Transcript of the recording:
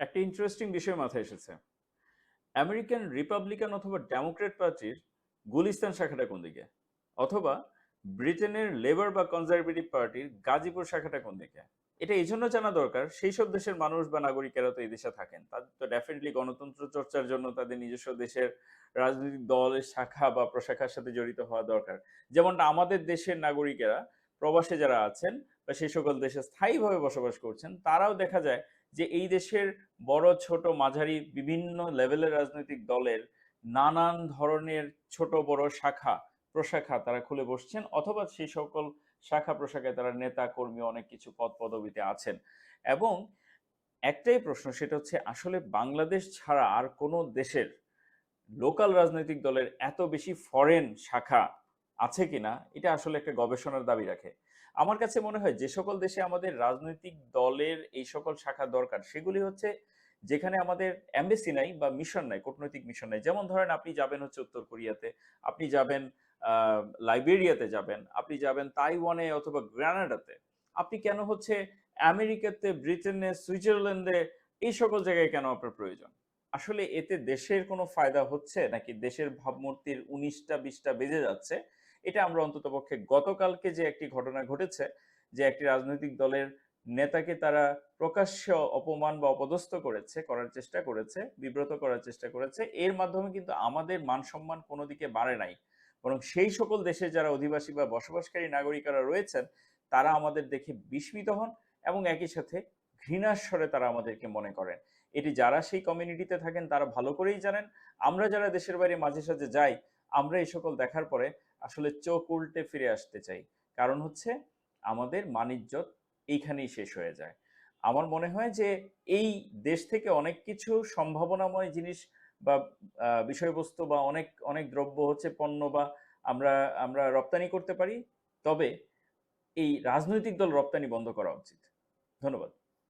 একটা ইন্টারেস্টিং বিষয় মাথায় এসেছে। আমেরিকান রিপাবলিকান অথবা ডেমোক্রেট পার্টির গুলিস্তান শাখাটা কোন দিকে? অথবা ব্রিটেনের লেবার বা কনজারভেটিভ পার্টির গাজীপুর শাখাটা কোন দিকে? এটা এই জন্য জানা দরকার, সেই সব দেশের মানুষ বা নাগরিকেরা তো এই দেশে থাকেন। তাদের তো ডেফিনেটলি গণতন্ত্র চর্চার জন্য তাদের নিজস্ব দেশের রাজনৈতিক দলের শাখা বা প্রশাখার সাথে জড়িত হওয়া দরকার। যেমনটা আমাদের দেশের নাগরিকেরা, প্রবাসে যারা আছেন বা সেই সকল দেশে স্থায়ীভাবে বসবাস করছেন, তারাও দেখা যায় যে এই দেশের বড়, ছোট, মাঝারি বিভিন্ন লেভেলের রাজনৈতিক দলের নানান ধরনের ছোট, বড় শাখা, প্রশাখা তারা খুলে বসছেন অথবা সেই সকল শাখা, প্রশাখায় তারা নেতা, কর্মী অনেক কিছু পদ পদবিতে আছেন। এবং একটাই প্রশ্ন সেটা হচ্ছে আসলে বাংলাদেশ ছাড়া আর কোনো দেশের লোকাল রাজনৈতিক দলের এত বেশি ফরেন শাখা আছে কিনা, এটা আসলে একটা গবেষণার দাবি রাখে। আমার কাছে মনে হয় যে সকল দেশে আমাদের রাজনৈতিক দলের এই সকল শাখা দরকার, সেগুলি হচ্ছে যেখানে আমাদের অ্যাম্বাসি নাই বা মিশন নাই, কূটনৈতিক মিশন নাই। যেমন ধরেন আপনি যাবেন হচ্ছে উত্তর কোরিয়াতে, আপনি যাবেন লাইবেরিয়াতে যাবেন, আপনি যাবেন তাইওয়ানে অথবা গ্রানাডাতে। আপনি কেন হচ্ছে আমেরিকাতে, ব্রিটেনে, সুইজারল্যান্ডে, এই সকল জায়গায় কেন আপনার প্রয়োজন? আসলে এতে দেশের কোনো ফায়দা হচ্ছে নাকি দেশের ভাবমূর্তির উনিশটা, বিশটা বেজে যাচ্ছে? এটা আমরা অন্ততপক্ষে গতকালকে যে একটি ঘটনা ঘটেছে, যে একটি রাজনৈতিক দলের নেতাকে তারা প্রকাশ্য অপমান বা অপদস্থ করেছে, করার চেষ্টা করেছে, বিব্রত করার চেষ্টা করেছে, এর মাধ্যমে কিন্তু আমাদের মান সম্মান কোনো দিকে বাড়ে নাই। বরং সেই সকল দেশে যারা অধিবাসী বা বসবাসকারী নাগরিকরা রয়েছেন, তারা আমাদের দেখে বিস্মিত হন এবং একই সাথে ঘৃণার স্বরে তারা আমাদেরকে মনে করেন। এটি যারা সেই কমিউনিটিতে থাকেন, তারা ভালো করেই জানেন। আমরা যারা দেশের বাইরে মাঝে সাঝে যাই আমরা এই সকল দেখার পরে আসলে চোখ উল্টে ফিরে আসতে চাই। কারণ হচ্ছে আমাদের মানিজ্যত এইখানেই শেষ হয়ে যায়। আমার মনে হয় যে এই দেশ থেকে অনেক কিছু সম্ভাবনাময় জিনিস বা বিষয়বস্তু বা অনেক অনেক দ্রব্য হচ্ছে পণ্য বা আমরা আমরা রপ্তানি করতে পারি। তবে এই রাজনৈতিক দল রপ্তানি বন্ধ করা উচিত। ধন্যবাদ।